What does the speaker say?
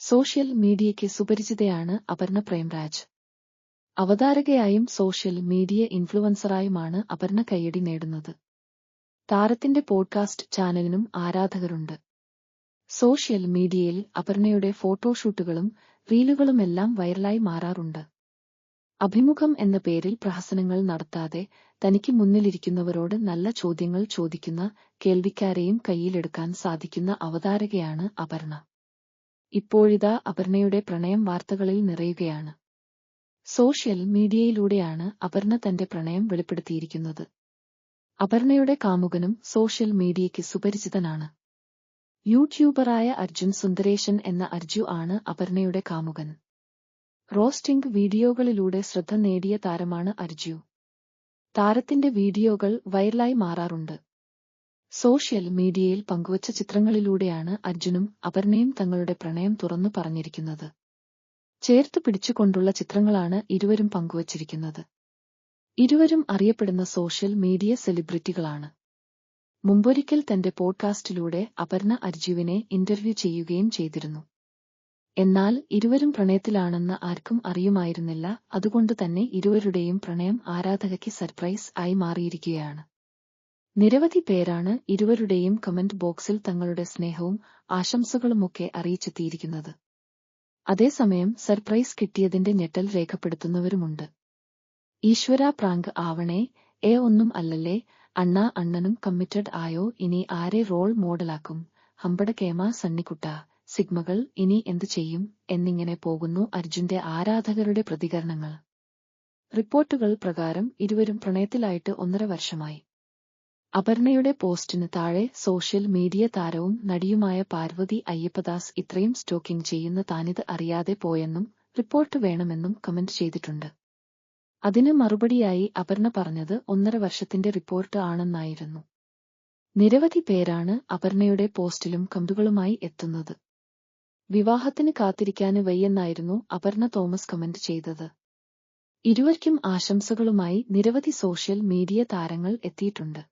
Social മീഡിയയ്ക്ക് സുപരിചിതയാണ് അപർണ പ്രേംരാജ്. അവതാരകയായും സോഷ്യൽ മീഡിയ ഇൻഫ്ലുവൻസറായുമാണ് അപർണ കയ്യടി നേടുന്നത്. താരത്തിന്റെ പോഡ്കാസ്റ്റ് ചാനലിനും ആരാധകരുണ്ട്. സോഷ്യൽ മീഡിയയിൽ അപർണയുടെ ഫോട്ടോഷൂട്ടുകളും റീലുകളുമെല്ലാം വൈറലായി മാറാറുണ്ട്. അഭിമുഖം എന്ന പേരിൽ പ്രഹസനങ്ങൾ നടത്താതെ തനിക്ക് മുന്നിലിരിക്കുന്നവരോട് നല്ല ചോദ്യങ്ങൾ ചോദിക്കുന്ന കേൾവിക്കാരെയും കയ്യിലെടുക്കാൻ സാധിക്കുന്ന അവതാരകയാണ് അപർണ. ഇപ്പോഴിതാ അപർണയുടെ പ്രണയം വാർത്തകളിൽ നിറയുകയാണ്. സോഷ്യൽ മീഡിയയിലൂടെയാണ് അപർണ തന്റെ പ്രണയം വെളിപ്പെടുത്തിയിരിക്കുന്നത്. അപർണയുടെ കാമുകനും സോഷ്യൽ മീഡിയയ്ക്ക് സുപരിചിതനാണ്. യൂട്യൂബറായ അർജുൻ സുന്ദരേശൻ എന്ന അർജു ആണ് അപർണയുടെ കാമുകൻ. റോസ്റ്റിംഗ് വീഡിയോകളിലൂടെ ശ്രദ്ധ നേടിയ താരമാണ് അർജു. താരത്തിന്റെ വീഡിയോകൾ വൈറലായി മാറാറുണ്ട്. സോഷ്യൽ മീഡിയയിൽ പങ്കുവച്ച ചിത്രങ്ങളിലൂടെയാണ് അർജുനും അപർണയും തങ്ങളുടെ പ്രണയം തുറന്നു പറഞ്ഞിരിക്കുന്നത്. ചേർത്തു പിടിച്ചുകൊണ്ടുള്ള ചിത്രങ്ങളാണ് ഇരുവരും പങ്കുവച്ചിരിക്കുന്നത്. ഇരുവരും അറിയപ്പെടുന്ന സോഷ്യൽ മീഡിയ സെലിബ്രിറ്റികളാണ്. മുമ്പൊരിക്കൽ തന്റെ പോഡ്കാസ്റ്റിലൂടെ അപർണ അർജുവിനെ ഇന്റർവ്യൂ ചെയ്യുകയും ചെയ്തിരുന്നു. എന്നാൽ ഇരുവരും പ്രണയത്തിലാണെന്ന് ആർക്കും അറിയുമായിരുന്നില്ല അതുകൊണ്ട് തന്നെ ഇരുവരുടെയും പ്രണയം ആരാധകയ്ക്ക് സർപ്രൈസ് ആയി മാറിയിരിക്കുകയാണ്. നിരവധി പേരാണ് ഇരുവരുടെയും കമന്റ് ബോക്സിൽ തങ്ങളുടെ സ്നേഹവും ആശംസകളുമൊക്കെ അറിയിച്ചെത്തിയിരിക്കുന്നത്. അതേസമയം സർപ്രൈസ് കിട്ടിയതിന്റെ ഞെട്ടൽ രേഖപ്പെടുത്തുന്നവരുമുണ്ട്. ഈശ്വര പ്രാങ്ക് ആവണേ ഏ ഒന്നും അല്ലല്ലേ അണ്ണാ അണ്ണനും കമ്മിറ്റഡ് ആയോ ഇനി ആരെ റോൾ മോഡലാക്കും ഹമ്പട കേമ സണ്ണിക്കുട്ട സിഗ്മകൾ ഇനി എന്തു ചെയ്യും എന്നിങ്ങനെ പോകുന്നു അർജുന്റെ ആരാധകരുടെ പ്രതികരണങ്ങൾ. റിപ്പോർട്ടുകൾ പ്രകാരം ഇരുവരും പ്രണയത്തിലായിട്ട് ഒന്നര വർഷമായി. അപർണയുടെ പോസ്റ്റിന് താഴെ സോഷ്യൽ മീഡിയ താരവും നടിയുമായ പാർവതി അയ്യപ്പദാസ് ഇത്രയും സ്റ്റോക്കിംഗ് ചെയ്യുന്ന താനിത് അറിയാതെ പോയെന്നും റിപ്പോർട്ട് വേണമെന്നും കമന്റ് ചെയ്തിട്ടുണ്ട്. അതിന് മറുപടിയായി അപർണ പറഞ്ഞത് ഒന്നര വർഷത്തിന്റെ റിപ്പോർട്ട് ആണെന്നായിരുന്നു. നിരവധി പേരാണ് അപർണയുടെ പോസ്റ്റിലും കമ്പുകളുമായി എത്തുന്നത്. വിവാഹത്തിന് കാത്തിരിക്കാന് വയ്യെന്നായിരുന്നു അപർണ തോമസ് കമന്റ് ചെയ്തത്. ഇരുവർക്കും ആശംസകളുമായി നിരവധി സോഷ്യൽ മീഡിയ താരങ്ങൾ എത്തിയിട്ടുണ്ട്.